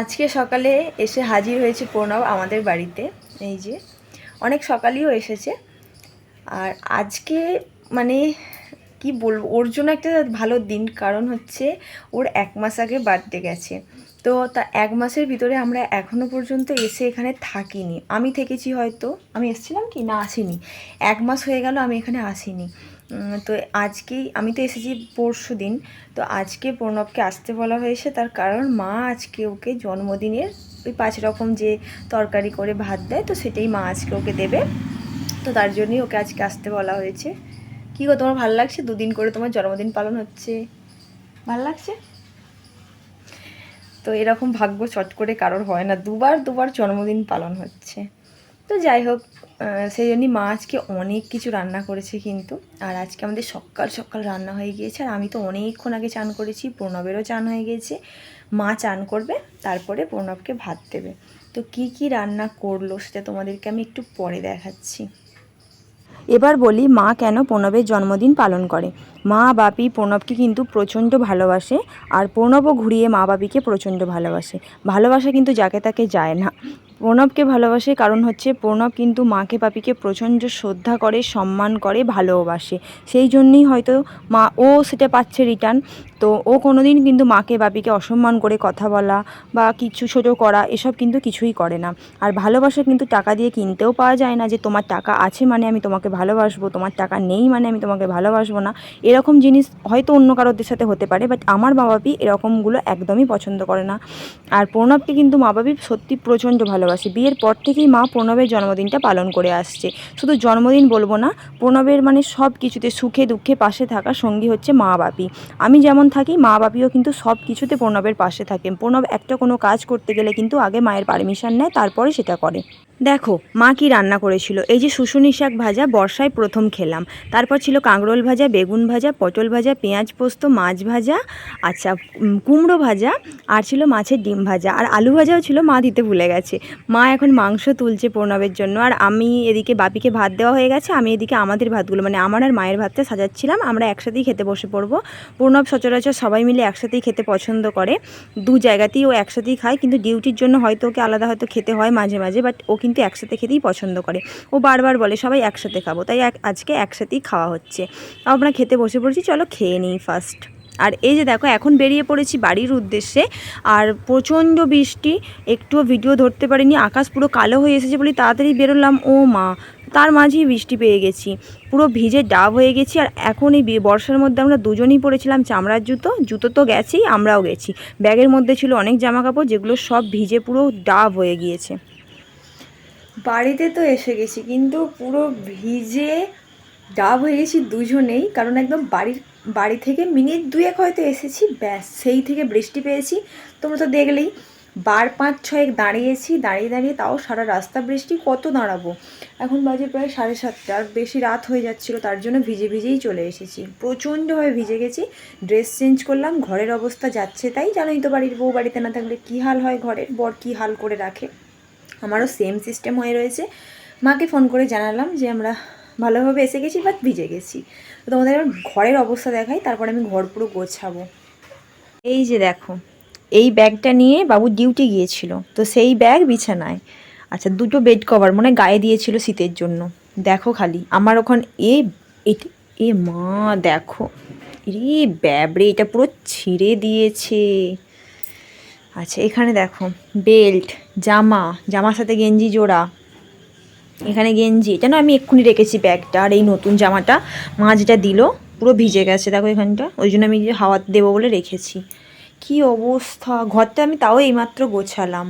আজকে সকালে এসে হাজির হয়েছে প্রণব আমাদের বাড়িতে, এই যে। অনেক সকালেও এসেছে। আর আজকে মানে কি বলব, ওর জন্য একটা ভালো দিন, কারণ হচ্ছে ওর এক মাস আগে বার্থডে গেছে। তো তা এক মাসের ভিতরে আমরা এখনও পর্যন্ত এসে এখানে থাকিনি। আমি থেকেছি হয়তো, আমি এসেছিলাম কি? না, আসিনি। এক মাস হয়ে গেল, আমি এখানে আসিনি। তো আজকেই, আমি তো এসেছি পরশু দিন, তো আজকে প্রণবকে আসতে বলা হয়েছে, তার কারণ মা আজকে ওকে জন্মদিনের ওই পাঁচ রকম যে তরকারি করে ভাত দেয়, তো সেটাই মা আজকে ওকে দেবে। তো তার জন্যই ওকে আজকে আসতে বলা হয়েছে। কী গো, তোমার ভালো লাগছে? দুদিন করে তোমার জন্মদিন পালন হচ্ছে। ভালো লাগছে? তো এরকম ভাগ্য চট করে কারোর হয় না। দুবার দুবার জন্মদিন পালন হচ্ছে। তো যাই হোক সেই জন্যই মা আজকে অনেক কিছু রান্না করেছে কিন্তু। আর আজকে আমাদের সকাল সকাল রান্না হয়ে গিয়েছে। আর আমি তো অনেকক্ষণ আগে চান করেছি, প্রণবেরও চান হয়ে গিয়েছে। মা চান করবে, তারপরে প্রণবকে ভাত দেবে। তো কি কি রান্না করল সেটা তোমাদেরকে আমি একটু পরে দেখাচ্ছি। এবার বলি মা কেন প্রণবের জন্মদিন পালন করে। মা, বাপি, প্রণবকে কিন্তু প্রচণ্ড ভালোবাসে আর প্রণবও ঘুরিয়ে মা, বাপিকে প্রচণ্ড ভালোবাসে। ভালোবাসা কিন্তু যাকে তাকে যায় না। প্রণবকে ভালোবাসে কারণ হচ্ছে প্রণব কিন্তু মাকে বাপিকে প্রচণ্ড শ্রদ্ধা করে, সম্মান করে, ভালোবাসে। সেই জন্যই হয়তো মা, ও সেটা পাচ্ছে রিটার্ন তো ও কোনোদিন কিন্তু মাকে বাপিকে অসম্মান করে কথা বলা বা কিছু ছোটো করা, এসব কিন্তু কিছুই করে না। আর ভালোবাসা কিন্তু টাকা দিয়ে কিনতেও পাওয়া যায় না যে তোমার টাকা আছে মানে আমি তোমাকে ভালোবাসবো, তোমার টাকা নেই মানে আমি তোমাকে ভালোবাসবো না। এরকম জিনিস হয়তো অন্য কারোদের সাথে হতে পারে বাট আমার মা বাপি এরকমগুলো একদমই পছন্দ করে না। আর প্রণবকে কিন্তু মা বাপি সত্যি প্রচণ্ড ভালোবাসে। বিয়ের পর থেকেই মা প্রণবের জন্মদিনটা পালন করে আসছে। শুধু জন্মদিন বলব না, প্রণবের মানে সব কিছুতে সুখে দুঃখে পাশে থাকা সঙ্গী হচ্ছে মা বাপি। আমি যেমন থাকি, মা বাপিও কিন্তু সব কিছুতে প্রণবের পাশে থাকে প্রণব একটা কোনো কাজ করতে গেলে কিন্তু আগে মায়ের পারমিশন নেয়, তারপরে সেটা করে। দেখো, মা কি রান্না করেছিল? এই যে শুশুনি শাক ভাজা, বর্ষায় প্রথম খেলাম। তারপর ছিল কাঁকরোল ভাজা, বেগুন ভাজা, পটল ভাজা, পেঁয়াজ পোস্ত, মাছ ভাজা আচ্ছা কুমড়ো ভাজা, আর ছিল মাছের ডিম ভাজা। আর আলু ভাজাও ছিল, মা দিতে ভুলে গেছে। মা এখন মাংস তুলছে প্রণবের জন্য। আর আমি এদিকে বাপিকে ভাত দেওয়া হয়ে গেছে, আমি এদিকে আমাদের ভাতগুলো মানে আমার আর মায়ের ভাতটা সাজাচ্ছিলাম। আমরা একসাথেই খেতে বসে পড়ব। প্রণব সচরাচর সবাই মিলে একসাথেই খেতে পছন্দ করে। দু জায়গাতেই ও একসাথেই খায়, কিন্তু ডিউটির জন্য হয়তো ওকে আলাদা হয়তো খেতে হয় মাঝে মাঝে, বাট ও কিন্তু একসাথে খেতেই পছন্দ করে। ও বারবার বলে, সবাই একসাথে খাব। তাই আজকে একসাথেই খাওয়া হচ্ছে। আমরা খেতে বসে পড়েছি, চলো খেয়ে নিই ফার্স্ট আর এই যে দেখো, এখন বেরিয়ে পড়েছি বাড়ির উদ্দেশ্যে। আর প্রচণ্ড বৃষ্টি, একটুও ভিডিও ধরতে পারিনি, আকাশ পুরো কালো হয়ে এসেছে বলে তাড়াতাড়ি বেরোলাম। ও মা, তার মাঝেই বৃষ্টি পেয়ে গেছি। পুরো ভিজে ডাব হয়ে গেছি, আর এখন এই বর্ষার মধ্যে আমরা দুজনেই পরেছিলাম চামড়ার জুতো। জুতো তো গেছেই, আমরাও গেছি। ব্যাগের মধ্যে ছিল অনেক জামা কাপড় যেগুলো সব ভিজে পুরো ডাব হয়ে গিয়েছে। বাড়িতে তো এসে গেছি, কিন্তু পুরো ভিজে ডাব হয়ে গেছি দুজনেই, কারণ একদম বাড়ির, বাড়ি থেকে মিনিট দুয়েক হয়তো এসেছি, ব্যাস, সেই থেকে বৃষ্টি পেয়েছি। তোমরা তো দেখলেই, বার পাঁচ ছয়েক দাঁড়িয়েছি, দাঁড়িয়ে দাঁড়িয়ে তাও সারা রাস্তা বৃষ্টি, কত দাঁড়াবো? এখন বাজে প্রায় সাড়ে সাতটা, আর বেশি রাত হয়ে যাচ্ছিল, তার জন্য ভিজে ভিজেই চলে এসেছি। প্রচণ্ডভাবে ভিজে গেছি, ড্রেস চেঞ্জ করলাম, ঘরের অবস্থা যাচ্ছে তাই, জানোই তো বাড়ির বউ বাড়িতে না থাকলে কী হাল হয়, ঘরের বর কী হাল করে রাখে। আমারও সেম সিস্টেম হয়ে রয়েছে। মাকে ফোন করে জানালাম যে, আমরা ভালোভাবে এসে গেছি বাট ভিজে গেছি। তো তোমাদের এবার ঘরের অবস্থা দেখাই, তারপরে আমি ঘর পুরো গোছাবো। এই যে দেখো, এই ব্যাগটা নিয়ে বাবু ডিউটি গিয়েছিল, তো সেই ব্যাগ বিছানায়। আচ্ছা দুটো বেড কভার মানে গায়ে দিয়েছিল শীতের জন্য। দেখো খালি, আমার ওখান, এ এট- এ মা, দেখো। রে ব্যাবরে এটা পুরো ছিঁড়ে দিয়েছে। আচ্ছা এখানে দেখো, বেল্ট, জামা, জামার সাথে গেঞ্জি জোড়া। এখানে গেঞ্জি, এটা না আমি এক্ষুনি রেখেছি ব্যাগটা, আর এই নতুন জামাটা মা যেটা দিল, পুরো ভিজে গেছে, দেখো এখানটা। ওই জন্য আমি হাওয়া দেবো বলে রেখেছি। কি অবস্থা, ঘরটা আমি তাও এইমাত্র গোছালাম।